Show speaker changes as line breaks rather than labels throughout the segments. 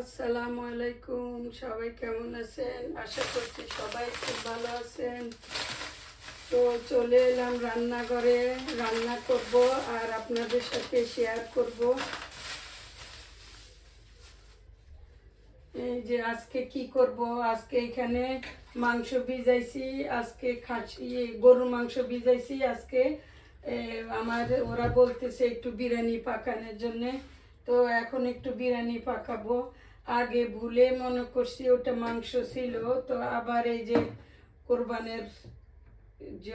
আসসালামু আলাইকুম, সবাই কেমন আছেন? আশা করছি সবাই খুব ভালো আছেন। তো চলে এলাম রান্নাঘরে, রান্না করব আর আপনাদের সাথে শেয়ার করব। এই যে আজকে কি করব? আজকে এখানে মাংস ভিজাইছি, আজকে খাসি গরুর মাংস ভিজাইছি। আজকে আমার, ওরা বলতেছে একটু বিরিয়ানি পাকানোর জন্যে। তো এখন একটু বিরিয়ানি পাকাবো। আগে ভুলে মনে করছি ওটা মাংস ছিল, তো আবার এই যে কোরবানের যে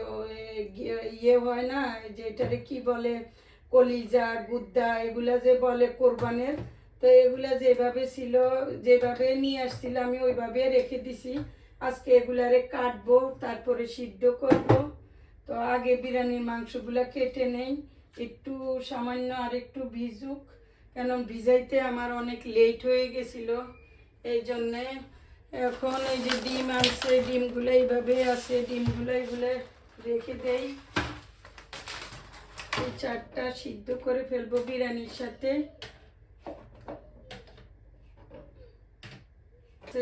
ইয়ে হয় না যে এটারে কি বলে, কলিজা, গুদ্দা, এগুলা যে বলে কোরবানের, তো এগুলা যেভাবে ছিল, যেভাবে নিয়ে আসছিল আমি ওইভাবে রেখে দিছি। আজকে এগুলারে কাটবো, তারপরে সিদ্ধ করব। তো আগে বিরিয়ানির মাংসগুলা কেটে নেই, একটু সামান্য আর একটু ভিজুক। কেন ভিজাইতে আমার অনেক লেট হয়ে গেছিল। এই জন্যে এখন এই যে ডিম আনছে, ডিমগুলো এইভাবে আছে, ডিমগুলো এগুলো রেখে দেই। এই চারটা সিদ্ধ করে ফেলব বিরিয়ানির সাথে। তো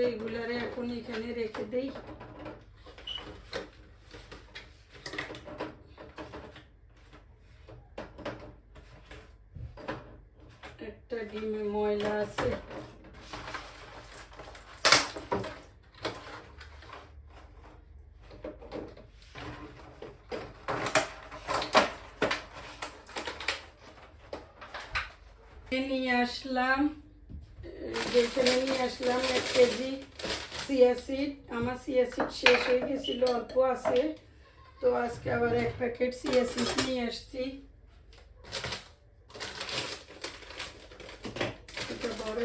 এখন এখানে রেখে দেই। একটা ডিমে ময়লা আছে নিয়ে আসলাম যেখানে নিয়ে আসলাম এক কেজি সিয়াসিড আমার সিয়াসিড শেষ হয়ে গেছিল অল্প আছে তো আজকে আবার এক প্যাকেট সিয়াসিড নিয়ে আসছি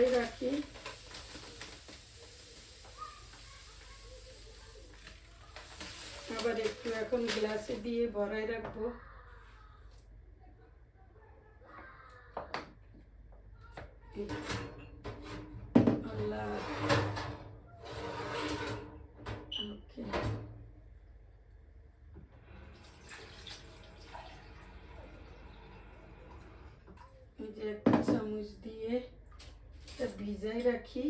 এটা আবার একটু এখন গ্লাসে দিয়ে ভরাই রাখব আল্লাহ ওকে এই যে একটা চামচ দিয়ে এটা ভিজাই রাখি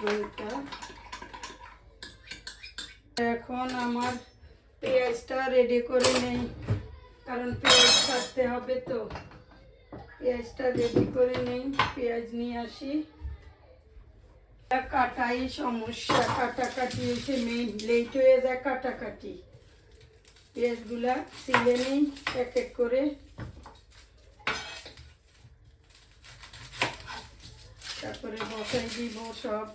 ঘণ্টা এখন আমার পেঁয়াজটা রেডি করে নেই, কারণ পেঁয়াজ কাটতে হবে তো। পেঁয়াজটা রেডি করে নেই, পেঁয়াজ নিয়ে আসি। কাটাই সমস্যা, কাটাকাটি এসে মেন লেট হয়ে যায় কাটাকাটি। পেঁয়াজগুলা সিলে নেই, এক এক করে তারপরে বসাই দিব সব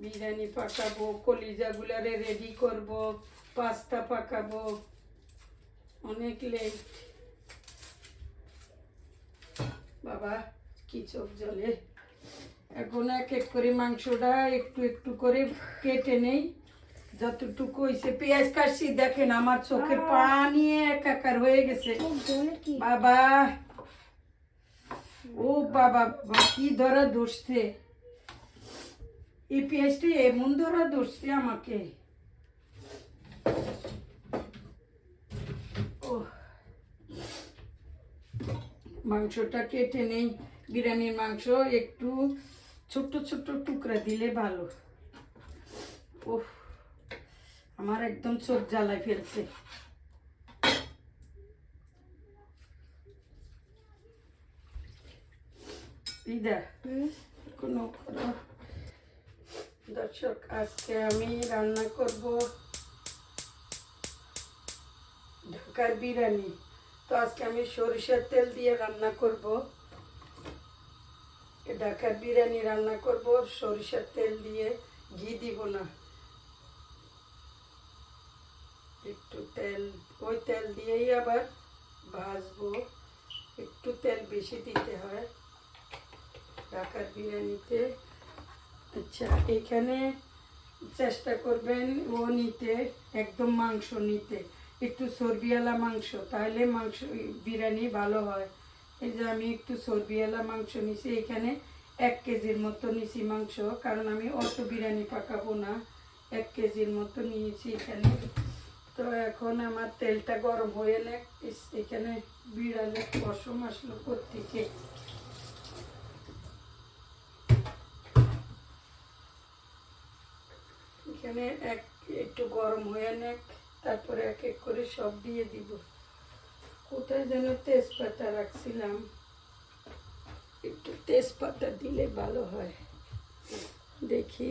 বিরিয়ানি পাকাবো কলিজাগুলারে রেডি করব পাস্তা পাকাবো অনেক লেট বাবা, কি চোখ জলে? এখন এক এক করে মাংসটা একটু একটু করে কেটে নেই। যতটুকু হয়েছে পেঁয়াজ কাটছি দেখেন আমার চোখে পানি একাকার হয়ে গেছে। বাবা। ও বাবা কি ধরা ধরছে? এই পেঁয়াজটি এমন ধরা ধরছে আমাকে। মাংসটা কেটে নেই বিরিয়ানির মাংস একটু ছোট্ট ছোট্ট টুকরা দিলে ভালো। ওহ। আমার একদম চোখ জ্বালায় ফেলছে। কোনো দর্শক আজকে আমি রান্না করব ঢাকার বিরিয়ানি। তো আজকে আমি সরিষার তেল দিয়ে রান্না করব। ঢাকার বিরিয়ানি রান্না করব সরিষার তেল দিয়ে ঘি দিব না। একটু তেল, ওই তেল দিয়েই আবার ভাজবো। একটু তেল বেশি দিতে হয় ঢাকার বিরিয়ানিতে। আচ্ছা এখানে চেষ্টা করবেন ও নিতে, একদম মাংস নিতে। একটু চর্বিওয়ালা মাংস, তাহলে মাংস, বিরিয়ানি ভালো হয়। এই যে আমি একটু সর্বিয়ালা মাংস নিছি, এখানে এক কেজির মতো নিছি মাংস, কারণ আমি অত বিরিয়ানি পাকাবো না। এক কেজির মতো নিয়েছি এখানে। তো এখন আমার তেলটা গরম হয়ে নে এখানে বিড়ালে পশম আসলো করতেছে এখানে এক, একটু গরম হয়ে নেক, তারপরে এক এক করে সব দিয়ে দিব। কোথায় যেন তেজপাতা রাখছিলাম। একটু তেজপাতা দিলে ভালো হয়। দেখি।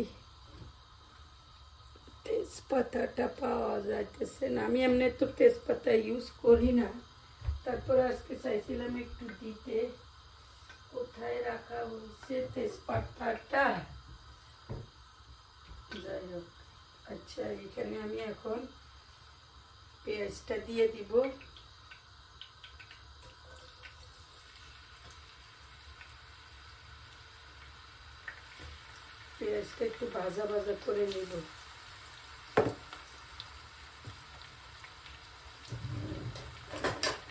তেজপাতাটা পাওয়া যাইতেছে না। আমি এমনি তো তেজপাতা ইউজ করি না। তারপর আজকে চাইছিলাম একটু দিতে। কোথায় রাখা হয়েছে তেজপাতাটা? যাই হোক আচ্ছা এখানে আমি এখন পেঁয়াজটা দিয়ে দিব। পেঁয়াজটা একটু ভাজা ভাজা করে নেব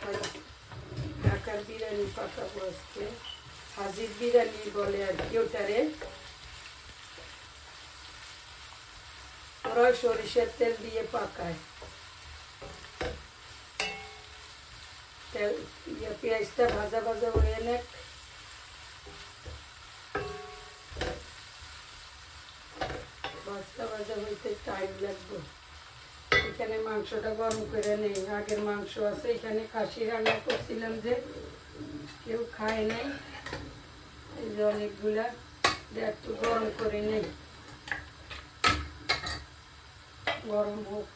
আর ঢাকার বিরিয়ানি হাজির বলে আর কি ওটারে? ওরা সরিষার তেল দিয়ে পাকায়। তেল ইয়ে পেঁয়াজটা ভাজা ভাজা হয়ে ভাজা হইতে টাইম লাগবে। এখানে মাংসটা গরম করে নেই। আগের মাংস আছে, এখানে খাসি রান্না করছিলাম যে কেউ খায় নাই। এই যে অনেকগুলা একটু গরম করে নেই। গরম হোক।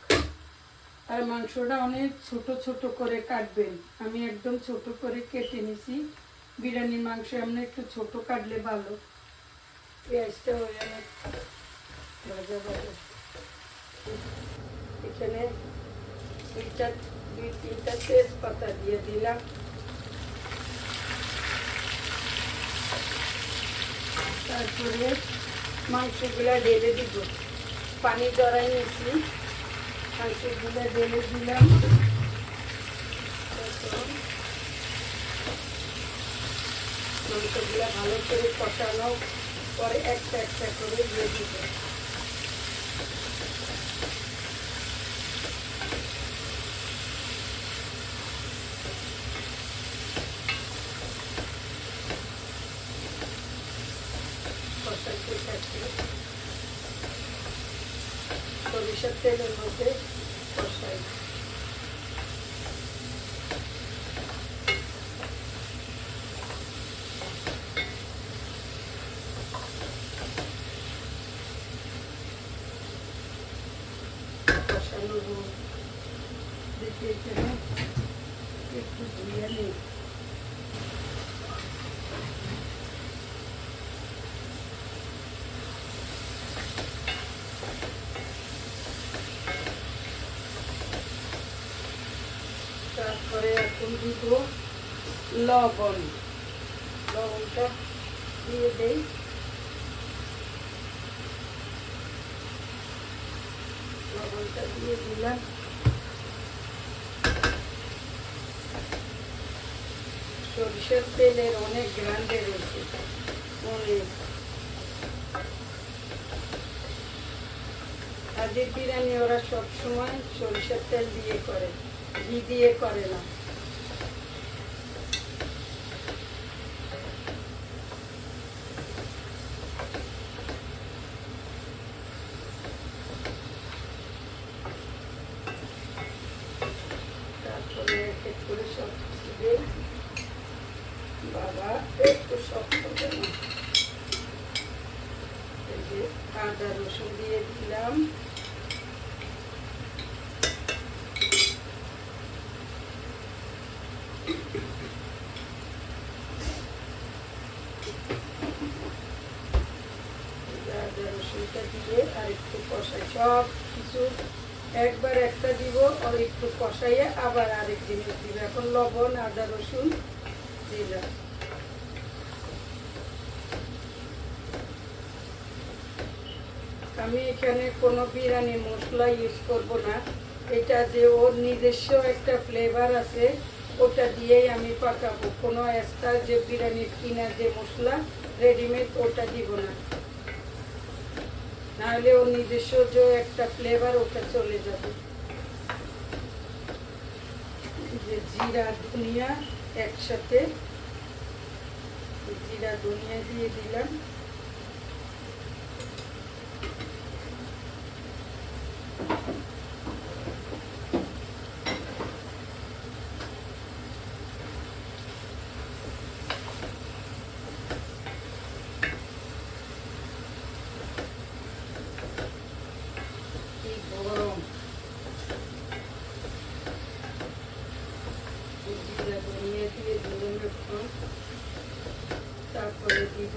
আর মাংসটা অনেক ছোট ছোট করে কাটবেন। আমি একদম ছোট করে কেটে নিছি। বিরিয়ানির মাংস এমনি একটু ছোট কাটলে ভালো। পেঁয়াজটা হয়ে ভাজা ভাজা। এখানে দুইটা, দুই তিনটা তেজপাতা দিয়ে দিলাম। তারপরে মাংসগুলো ঢেলে দিব। পানি জড়াই নিয়েছি মাংসগুলো ঢেলে দিলাম। মাংসগুলো ভালো করে কষানো, পরে একটা একটা করে দিয়ে দিব। তেলের মধ্যে কষাই কষানো হোক। দেখি এখানে একটু ধুয়ে নিই তারপরে এখন দিব লবণ। লবণটা দিয়ে দেই। লবণটা দিয়ে দিলাম। সরিষার তেলের অনেক গ্রান্ডে রয়েছে। অনেক হাজির বিরিয়ানি ওরা সবসময় সরিষার তেল দিয়ে করে। ঘি দিয়ে করে না তারপরে এক এক করে আদা রসুন দিয়ে দিলাম আদা রসুনটা দিয়ে আর একটু কষাই। সব একবার একটা দিব আর একটু কষাইয়ে আবার আরেক জিনিস দিব। এখন লবণ, আদা, রসুন দিলাম আমি এখানে কোনো বিরিয়ানি মশলা ইউজ করব না। এটা যে ওর নিজস্ব একটা ফ্লেভার আছে, ওটা দিয়েই আমি পাকাবো। কোনো এক্সট্রা যে বিরিয়ানির কিনা যে মশলা রেডিমেড ওটা দিব না। নাহলে ওর নিজস্ব যে একটা ফ্লেভার ওটা চলে যাবে। যে জিরা, ধনিয়া একসাথে। জিরা, ধনিয়া দিয়ে দিলাম কি গরম জিরা ধনিয়া দিয়ে দিলাম একটু তারপরে দিব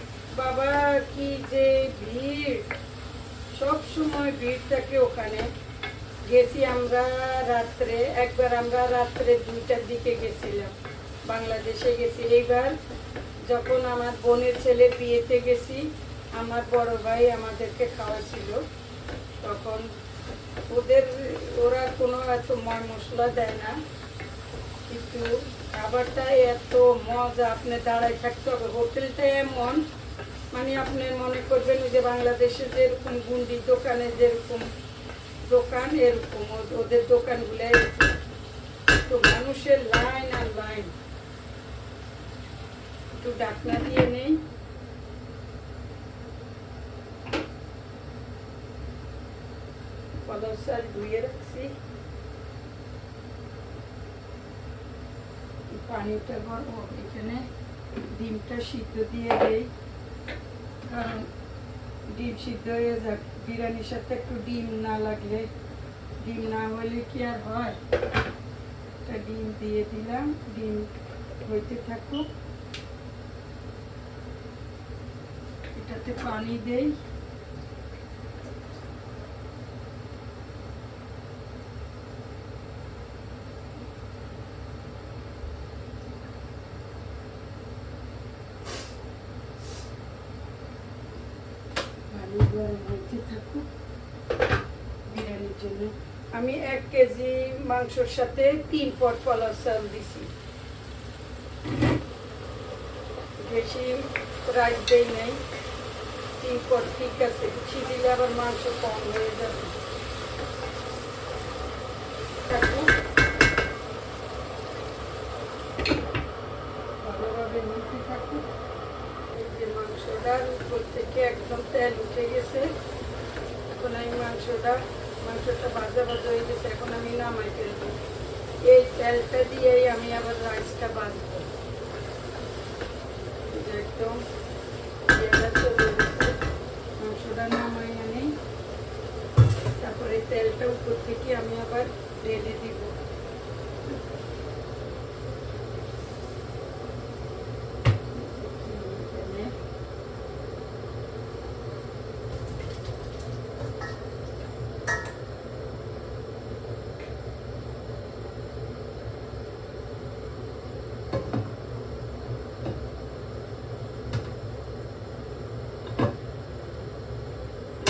বাবা, কি যে ভিড়। সব সময় ভিড় থাকে ওখানে। গেছি আমরা রাত্রে, একবার আমরা রাত্রে দুইটার দিকে গেছিলাম, বাংলাদেশে গেছি। এইবার যখন আমার বোনের ছেলের বিয়েতে গেছি, আমার বড় ভাই আমাদেরকে খাওয়াছিল, তখন ওদের, ওরা কোনো এত ময় মশলা দেয় না, কিন্তু খাবারটা এত মজা, আপনি দাঁড়ায় থাকতে হবে। হোটেলটা এমন মানে আপনি মনে করবেন যে বাংলাদেশে যেরকম গুন্ডি দোকানে যেরকম দোকান, এরকম ওদের দোকানগুলো এরকম। তো মানুষের লাইন আর লাইন। একটু ডাকনা দিয়ে নেই। পানিটা গরম এখানে। ডিমটা সিদ্ধ দিয়ে দেই। কারণ ডিম সিদ্ধ হয়ে যাক। বিরিয়ানির সাথে একটু ডিম না লাগলে, ডিম না হলে কি আর হয়? একটা ডিম দিয়ে দিলাম। ডিম হইতে থাকুক। এটাতে পানি দেই পানি গরম হইতে থাকুক বিরিয়ানির জন্য আমি এক কেজি মাংসর সাথে তিন পট পলার চাল দিছি। বেশি রাইস দেই নাই। তিন পট ঠিক আছে, বেশি দিলে আবার মাংস কম হয়ে যাবে। মাংসটার উপর থেকে একদম তেল উঠে গেছে। এখন আমি মাংসটা মাংসটা ভাজা হয়ে গেছে এখন আমি নামাই ফেলব। এই তেলটা দিয়েই আমি আবার রাইসটা বাঁধবো। একদম মাংসটা তারপরে তেলটা উপর থেকে আমি আবার ঢেলে দিব এখানে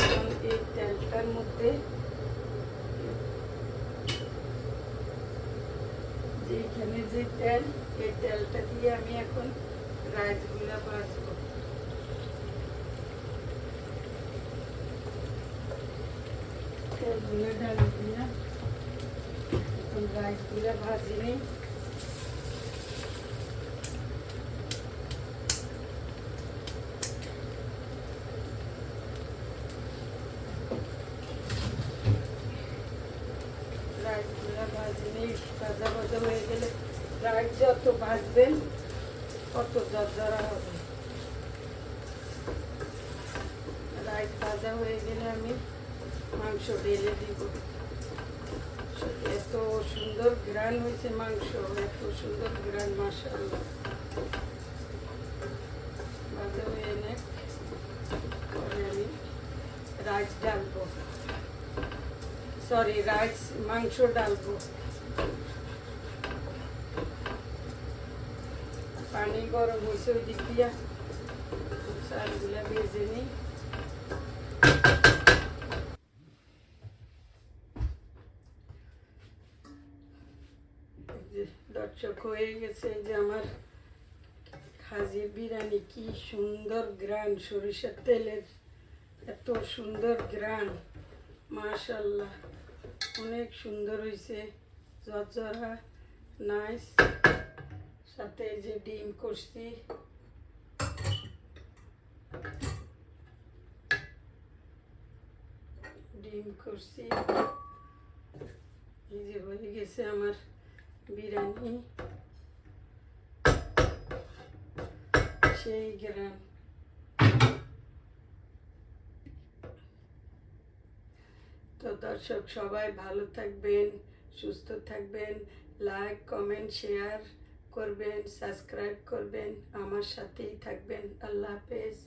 এখন এই তেলটার মধ্যে যে এখানে যে তেল এই তেলটা দিয়ে আমি এখন রাইসগুলা ভাজি নেই রাইসগুলা ভাজি নেই ভাজা ভাজা হয়ে গেলে রাইস যত ভাজবেন তত জর্জরা হবে রাইস ভাজা হয়ে গেলে আমি মাংস ঢেলে দিব এত সুন্দর গ্রান হয়েছে মাংস এত সুন্দর গ্রান মাসাল্লাহ বাজে হয়ে এনে আমি রাইস ডালবো সরি রাইস মাংস ডালবো পানি গরম হয়েছে ওই দিক দিয়া চালগুলা ভেজে নিই এই দর্শক হয়ে গেছে যে আমার খাজির বিরিয়ানি, কি সুন্দর গ্রান, সরিষার তেলের এত সুন্দর গ্রান, মাশাল্লাহ, অনেক সুন্দর হয়েছে জর্জরা নাইস সাথে যে ডিম করছি ডিম করছি এই যে হয়ে গেছে আমার বিরিয়ানি সেই গ্রাম তো দর্শক, সবাই ভালো থাকবেন, সুস্থ থাকবেন লাইক কমেন্ট শেয়ার করবেন সাবস্ক্রাইব করবেন, আমার সাথেই থাকবেন। আল্লাহ হাফেজ।